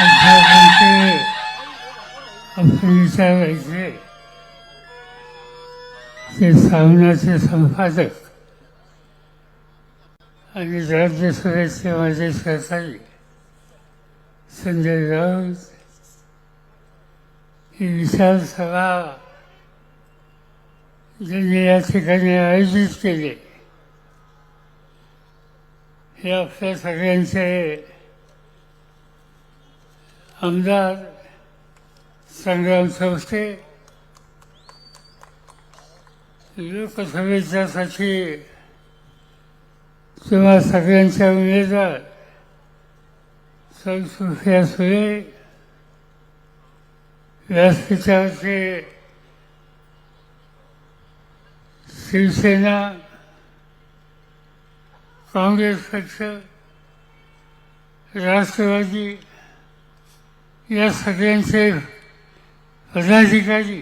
अध्यापनाचे आपण विचारायचे ते सामनाचे संपादक आणि राज्यसभेचे माझे सहकारी संजय राऊत ही विशाल सभा ज्यांनी या ठिकाणी आयोजित केले हे आपल्या सगळ्यांचे आमदार संग्राम संस्थे लोकसभेच्यासाठी किंवा सगळ्यांच्या उमेदवार सौ सुफिया सुरे व्यासपीठावरचे शिवसेना काँग्रेस पक्ष राष्ट्रवादी या सगळ्यांचे पदाधिकारी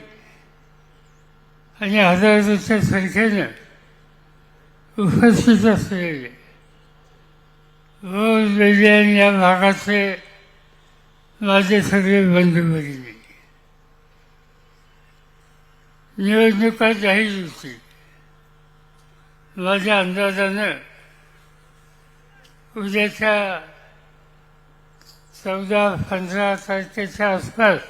आणि हजारोच्या संख्येनं उपस्थित असलेले रोज या भागाचे माझे सगळे बंधू भगिनी निवडणुका जाहीर होती. माझ्या अंदाजानं उद्याच्या चौदा पंधरा तारखेच्या आसपास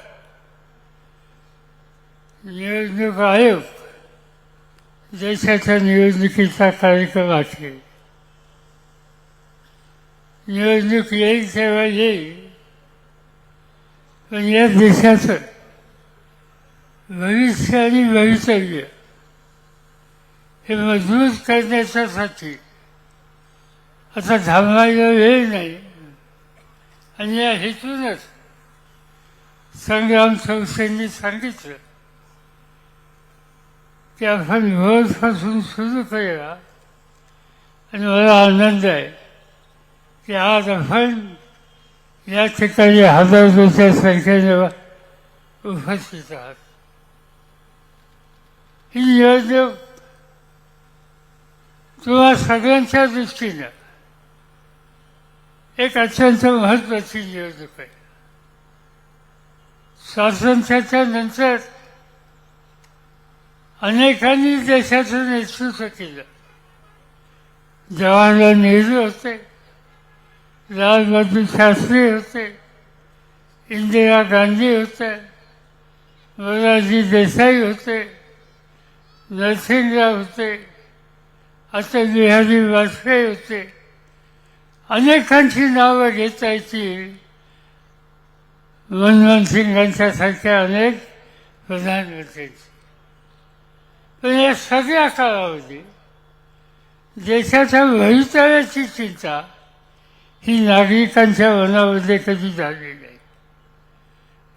निवडणूक आयोग देशाच्या निवडणुकीचा कार्यक्रम आखेल निवडणूक येईल तेव्हा येईल. पण या देशाचं भविष्य आणि भवितव्य हे मजबूत करण्याच्यासाठी आता थांबायला वेळ नाही. आणि या हेतूनच संग्राम संस्थेंनी सांगितलं. की आपण रोजपासून सुरू करूया. आणि मला आनंद आहे की आज आपण या ठिकाणी हजारोच्या संख्येने उपस्थित आहात. ही निवडणूक तुम्हा सगळ्यांच्या दृष्टीनं एक अत्यंत महत्वाची निवडणूक आहे. स्वातंत्र्याच्या नंतर अनेकांनी देशाचं नेतृत्व केलं. जवाहरलाल नेहरू होते लाल बहादूर शास्त्री होते इंदिरा गांधी होते मोरारजी देसाई होते नरसिंहराव होते अटल बिहारी वाजपेयी होते. अनेकांची नावं घेता येतील. मनमोहन सिंगांच्यासारख्या अनेक प्रधानमंत्र्यांची पण या सगळ्या काळामध्ये देशाच्या भवितव्याची चिंता ही नागरिकांच्या मनामध्ये कधी झाली नाही.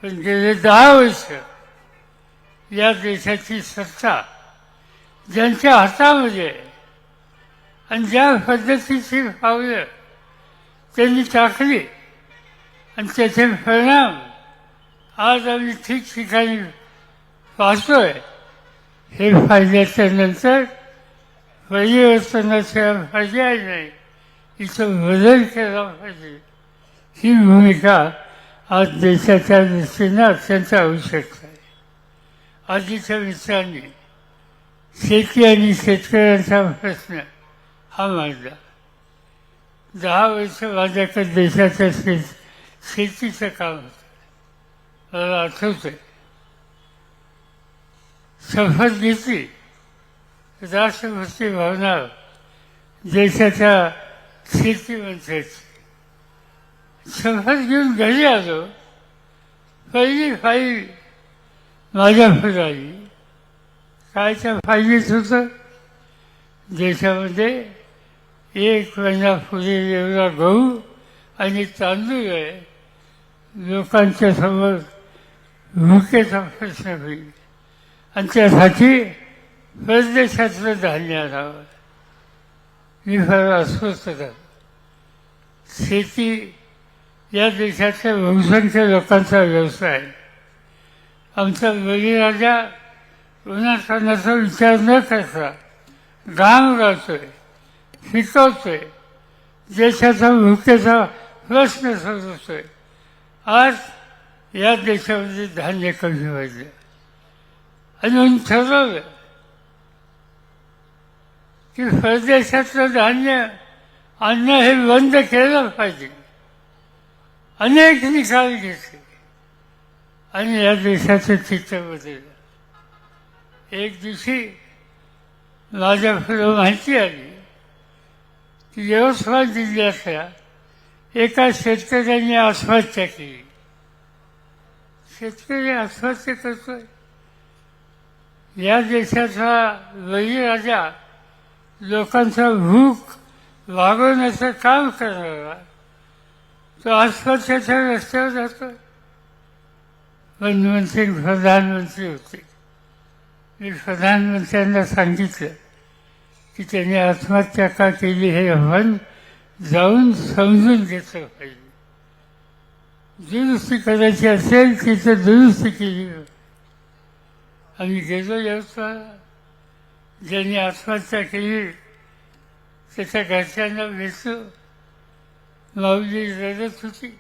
पण गेले दहा वर्ष या देशाची सत्ता ज्यांच्या हातामध्ये आणि ज्या पद्धतीची पावलं त्यांनी टाकली. आणि त्याचे परिणाम आज आम्ही ठिकठिकाणी पाहतोय. हे फायद्याच्या नंतर परिवर्तनाशिवाय पर्याय नाही इथं बदल केला पाहिजे. ही भूमिका आज देशाच्या दृष्टीनं अत्यंत आवश्यक आहे. आधीच्या मित्रांनी शेती आणि शेतकऱ्यांचा प्रश्न हा मांडला. दहा वर्ष माझ्याकडे देशाच्या शेत शेतीचं काम होतं. मला आठवतंय. शपथ घेतली राष्ट्रभक्ती भावना देशाच्या शेतीमंत्र्याची शपथ घेऊन घरी आलो. पहिली फाईल माझ्या आली. काय त्या फाईलीत होतं? देशामध्ये एक महिना पुढे एवढा गहू आणि तांदूळ आहे लोकांच्या समोर भुकेचा प्रश्न होईल आणि त्यासाठी परदेशातलं धान्य आणावं मी फार अस्वस्थ झालो शेती या देशातल्या बहुसंख्य लोकांचा व्यवसाय आहे आमचा बळीराजा उन्हातानाचा विचार न करता घाम गावतोय शिकवतोय देशाचा भुकेचा प्रश्न सोडवतोय. आज या देशामध्ये धान्य कमी व्हायचं आणि ठरवलं की परदेशातलं धान्य अन्न हे बंद केलं पाहिजे. अनेक निकाल घेतले. आणि या देशाचं चित्र बदललं. एक दिवशी माझ्या पुढे माहिती आली. यवतमाळ जिल्ह्यातल्या एका शेतकऱ्याने आत्महत्या केली. शेतकरी आत्महत्या करतोय. या देशाचा बळीराजा लोकांचा भूक भागवण्याचं काम करणारा तो आत्महत्याच्या रस्त्यावर जातो पण प्रधानमंत्री होते. मी प्रधानमंत्र्यांना सांगितलं की त्यांनी आत्महत्या का केली हे आपण जाऊन समजून घेतलं पाहिजे. दुरुस्ती करायची असेल तिथं दुरुस्ती केली. आम्ही गेलो यवतमाळ ज्यांनी आत्महत्या केली त्याच्या घरच्यांना भेटलो माऊली रडत होती.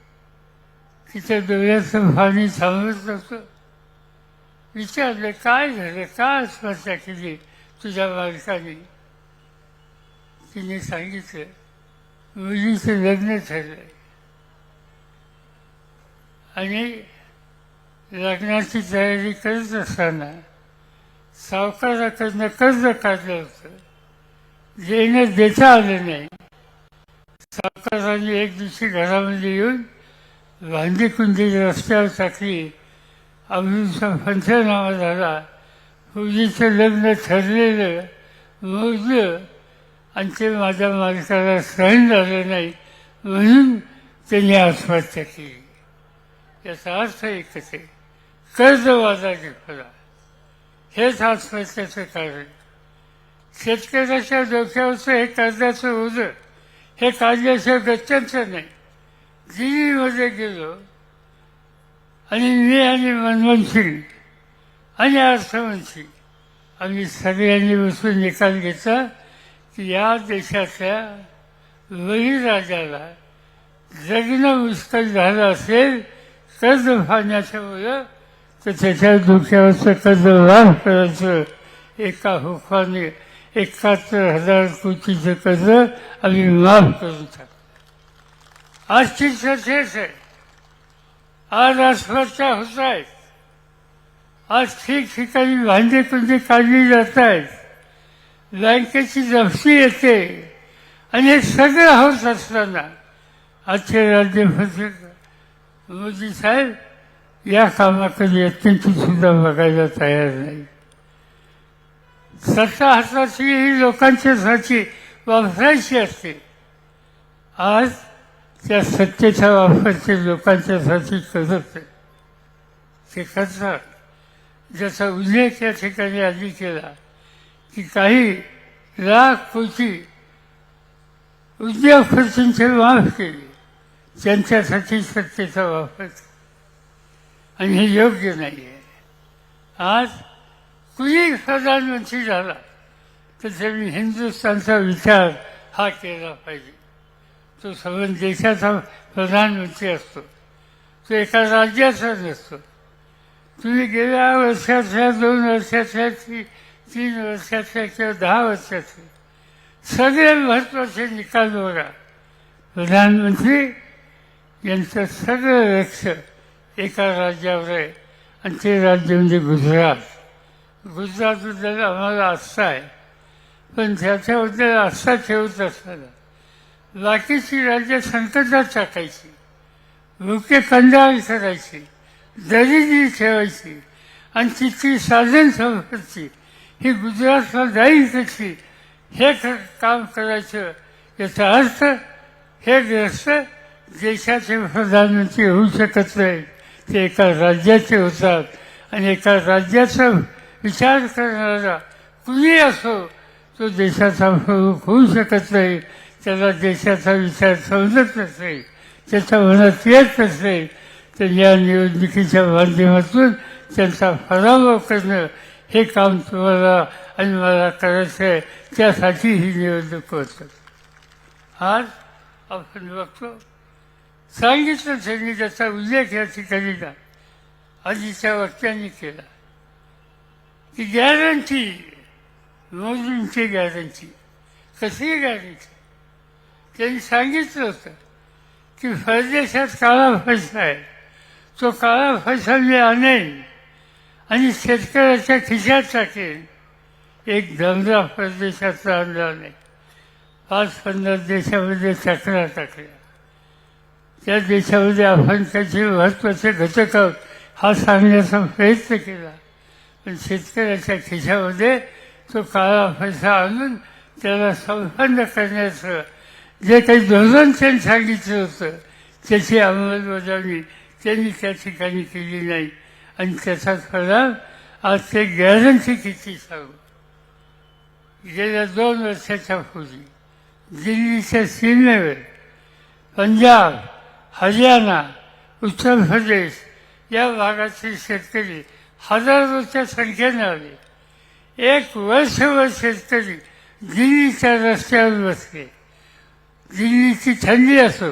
तिच्या डोळ्याचं पाणी थांबत नव्हतं. विचारलं काय झालं? का आत्महत्या केली तुझ्या मालकाने तिने सांगितलं मुलीचं लग्न ठरलंय आणि लग्नाची तयारी करत असताना सावकाराकडनं कर्ज काढलं होतं. देणं देता आलं नाही. सावकाराने एक दिवशी घरामध्ये येऊन भांडी कुंडी रस्त्यावर टाकली. अमृतचा पंचनामा झाला मुलीचं लग्न ठरलेलं मोजलं. आणि ते माझ्या मालकाला सहन झालं नाही म्हणून त्यांनी आत्महत्या केली. याचा अर्थ एकच आहे कर्जवादाची फळा हेच आत्महत्याचं कारण. शेतकऱ्याच्या डोक्यावरचं हे कर्जाचं ओझं हे काढल्याशिवाय गत्यंतर नाही. दिल्लीमध्ये गेलो आणि मी आणि मनमोहन सिंग आणि अर्थमंत्री आम्ही सगळ्यांनी बसून निकाल घेतला. या देशाच्या बळीराजाला जगणं मुश्किल झालं असेल कर्ज फाडण्याच्यामुळं तर त्याच्या डोक्यावरचं कर्ज माफ करायचं. एका हुकाने एकाहत्तर हजार कोटीचं कर्ज आम्ही माफ करून टाक आजची चर्चेच आहे. आज आत्महत्या होत आहेत. आज ठिकठिकाणी भांडे कुंडे काढली जात आहेत. बँकेची जप्ती येते आणि हे सगळं होत असताना आजचे राज्यमंत्री मोदी साहेब या कामाकडे अत्यंत सुद्धा बघायला तयार नाही. सत्ता हाताची ही लोकांच्यासाठी वापरायची असते. आज त्या सत्तेचा वापर ते लोकांच्यासाठी करत ते करतात ज्याचा उल्लेख या ठिकाणी आधी केला की काही लाख कोटी उद्योगपतींचे माफ केले त्यांच्यासाठी सत्तेचा वापर आणि हे योग्य नाही आहे आज कुणी प्रधानमंत्री झाला तर त्यांनी हिंदुस्थानचा विचार हा केला पाहिजे. तो सगळं देशाचा प्रधानमंत्री असतो. तो एका राज्याचा नसतो. तुम्ही गेल्या वर्षाच्या दोन वर्षाच्या ती तीन वर्षाचा किंवा दहा वर्षाचे. सगळे महत्त्वाचे निकाल बघा प्रधानमंत्री यांचं सगळं लक्ष एका राज्यावर आहे आणि ते राज्य म्हणजे गुजरात. गुजरातबद्दल आम्हाला आस्था आहे. पण त्याच्याबद्दल आस्था ठेवत असताना बाकीची राज्य संकटात टाकायची लोके कंदाळ करायची दरिद्री ठेवायची आणि तिथली साधन संपत्ती ही गुजरातला जाईल कशी हे काम करायचं. याचा अर्थ हे ग्रस्त देशाचे प्रधानमंत्री होऊ शकत नाही. ते एका राज्याचे होतात. आणि एका राज्याचा विचार करणारा कुणी असो तो देशाचा प्रमुख होऊ शकत नाही. त्याला देशाचा विचार समजत नसेल त्याच्या मनात येत नसेल तर या निवडणुकीच्या माध्यमातून त्यांचा पराभव करणं हे काम तुम्हाला आणि मला करायचं आहे त्यासाठी ही निवडणूक होतं आज आपण बघतो सांगितलं त्यांनी त्याचा उल्लेख या ठिकाणी का आधीच्या वक्त्यांनी केला. की गॅरंटी मोदींची गॅरंटी कशी गॅरंटी त्यांनी सांगितलं होतं की परदेशात काळा पैसा आहे. तो काळा पैसा मी आणेन आणि शेतकऱ्याच्या खिशात एक धंदा परदेशाचा आणला नाही. पाच पन्नास देशामध्ये चक्रा टाकल्या त्या देशामध्ये आपण त्याचे महत्त्वाचे घटक आहोत हा सांगण्याचा प्रयत्न केला. पण शेतकऱ्याच्या खिशामध्ये तो काळा पैसा आणून त्याला संपन्न करण्याचं जे काही धोरण त्यांनी सांगितलं होतं त्याची अंमलबजावणी त्यांनी त्या ठिकाणी केली नाही. आणि त्याचा परिणाम आज ते गॅरंटी किती सांगू? गेल्या दोन वर्षाच्या पूर्वी दिल्लीच्या सीमेवर पंजाब हरियाणा उत्तर प्रदेश या भागातील शेतकरी हजारोच्या संख्येने आले. एक वर्षभर शेतकरी दिल्लीच्या रस्त्यावर बसले. दिल्लीची थंडी असो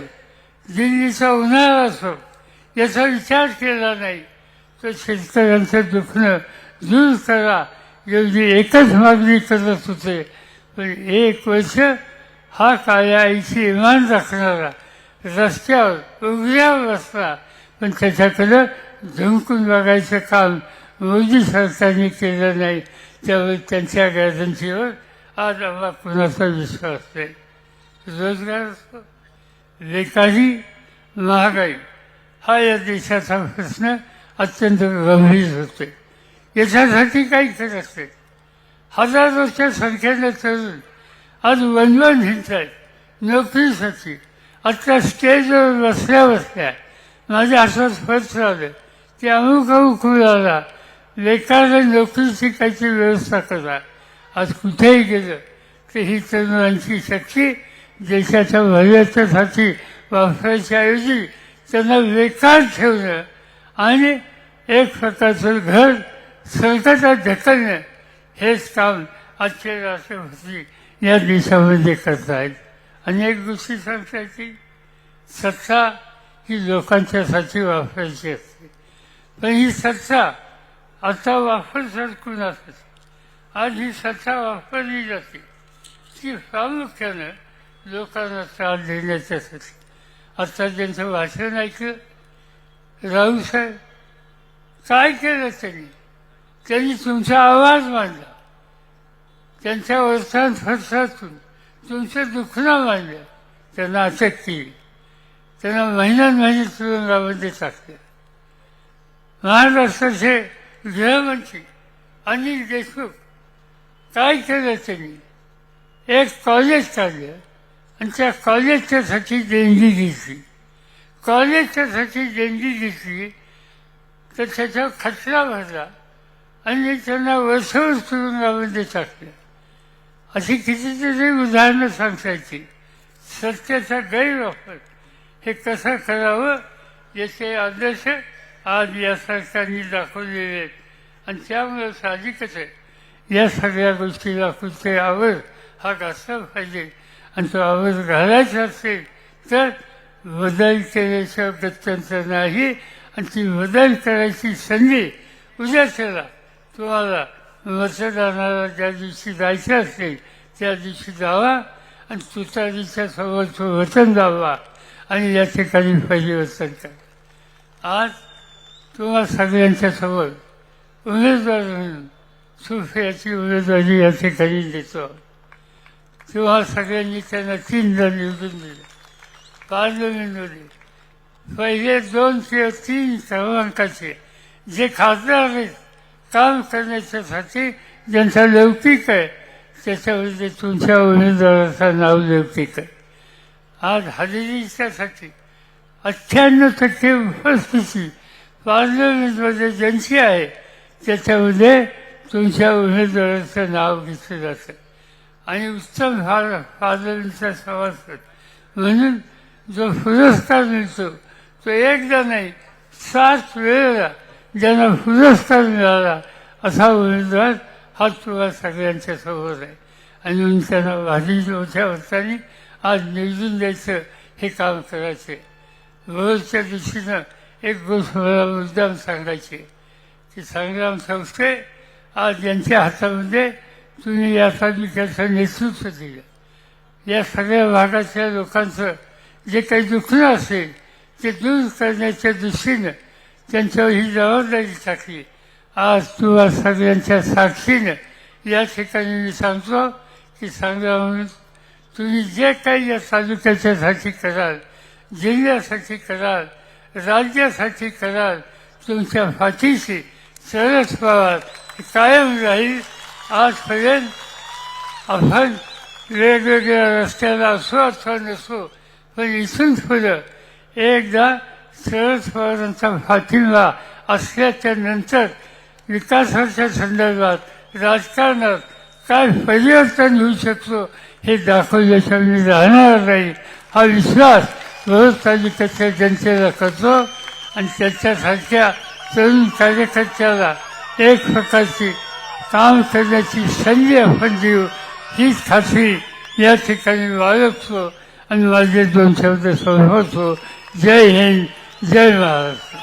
दिल्लीचा उन्हाळा असो याचा विचार केला नाही. तर शेतकऱ्यांचं दुखणं दूर करा. एवढी एकच मागणी करत होते. पण एक वर्ष हा काळ्या आईची इमान राखणारा रस्त्यावर उघड्यावर बसला पण त्याच्याकडं झुंकून बघायचं काम मोदी सरकारने केलं नाही. त्यामुळे त्यांच्या गॅरंटीवर आज आम्हाला कुणाचा विश्वास नाही. रोजगार असतो. बेकारी महागाई. हा या देशाचा प्रश्न अत्यंत गंभीर होते. याच्यासाठी काही करत नाही हजारोच्या संख्येने तरुण आज वनवन हिंडत आहेत नोकरीसाठी आत्ता स्टेजवर बसल्या बसल्या. माझ्या हातात पत्र आलं की अमुक अमुक मुलाला बेकार नोकरीची काहीतरी व्यवस्था करा. आज कुठेही गेलं तर ही तरुणांची शक्ती देशाच्या भल्याच्यासाठी वापरायच्या ऐवजी त्यांना बेकार ठेवणं आणि एक स्वतःचं घर स्वतःच्या ढकलणं हेच काम आजचे राष्ट्रपती या देशामध्ये करतायत अनेक गोष्टी सांगता येतील सत्ता ही लोकांच्यासाठी वापरायची असते. पण ही सत्ता आता वापर कुणासाठी आज ही सत्ता वापरली जाते. ती प्रामुख्यानं लोकांना त्रास देण्याच्यासाठी. आता त्यांचं भाषण ऐकलं राऊसाहेब काय केलं त्यांनी त्यांनी तुमचा आवाज मांडला. त्यांच्या वर्षांतून तुमचं दुखणं मांडलं त्यांना अटक केली त्यांना महिन्यात महिने तुरुंगामध्ये टाकलं. महाराष्ट्राचे गृहमंत्री अनिल देशमुख काय केलं त्यांनी एक कॉलेज काढलं आणि त्या कॉलेजच्यासाठी देणगी घेतली. कॉलेज त्यासाठी देणगी घेतली तर त्याचा खचरा भरला आणि त्यांना वर्षभर तुरुंगामध्ये टाकलं अशी कितीतरी उदाहरणं सांगतायची सत्याचा गैरवापर हे कसं करावं याचे आदर्श आज या सरकारने दाखवलेले आहेत. आणि त्यामुळे साहजिकच आहे. या सगळ्या गोष्टीला कुठे आवड हा घातला पाहिजे. आणि तो आवड घालायचा असेल तर बदल केल्याशिवाय नाही. आणि ती वदन करायची संधी उद्या चला. तुम्हाला मतदानाला ज्या दिवशी जायचं असेल त्या दिवशी जावा आणि तुतारीच्या समोरचं वचन जावा. आणि या ठिकाणी पहिले वचन करा. आज तुम्हा सगळ्यांच्या समोर उमेदवार म्हणून सुफियाची उमेदवारी या ठिकाणी देतो. तेव्हा सगळ्यांनी त्यांना तीनदा निवडून दिलं. पार्लमेंटमध्ये पहिले दोन किंवा तीन क्रमांकाचे जे खासदार आहेत काम करण्याच्यासाठी ज्यांचा लौकिक आहे त्याच्यामध्ये तुमच्या उमेदवाराचं नाव लौकिक आहे. आज हजेरीच्यासाठी अठ्ठ्याण्णव टक्के उपस्थिती पार्लमेंटमध्ये ज्यांची आहे त्याच्यामध्ये तुमच्या उमेदवाराचं नाव घेतलं जातं आणि उत्तम फार पार्लमेंटचा सभासद म्हणून जो पुरस्कार मिळतो तो एकदा नाही सात वेळेला ज्यांना पुरस्कार मिळाला असा उमेदवार हा तुला सगळ्यांच्या समोर आहे. आणि म्हणून त्यांना भाजी मोठ्या वर्षांनी आज निवडून द्यायचं हे काम करायचे. रोजच्या दृष्टीनं एक गोष्ट मला मुद्दाम सांगायची. की संग्राम संस्थे आज यांच्या हातामध्ये तुम्ही या तालुक्याचं नेतृत्व दिलं. या सगळ्या भागातल्या लोकांचं जे काही दुखणं असेल ते दूर करण्याच्या दृष्टीनं त्यांच्यावर ही जबाबदारी टाकली. आज तुम्हा सगळ्यांच्या साक्षीनं या ठिकाणी मी सांगतो की सांगा म्हणून तुम्ही जे काही या तालुक्याच्यासाठी कराल जिल्ह्यासाठी कराल राज्यासाठी कराल तुमच्या पाठीशी सरस पवार कायम राहील. आजपर्यंत आपण वेगवेगळ्या रस्त्याला असो अथवा नसो पण इथून पुढं एकदा शरद पवारांचा पाठिंबा असल्याच्या नंतर विकासाच्या संदर्भात राजकारणात काय परिवर्तन होऊ शकतो हे दाखवल्याशिवाय मी राहणार नाही. हा विश्वास रोज तालुक्याच्या जनतेला करतो आणि त्याच्यासारख्या तरुण कार्यकर्त्याला एक प्रकारची काम करण्याची संधी आपण देऊ. हीच खात्री या ठिकाणी बाळगतो. आणि माझे दोन शब्द होतो जय हिंद जय महाराष्ट्र.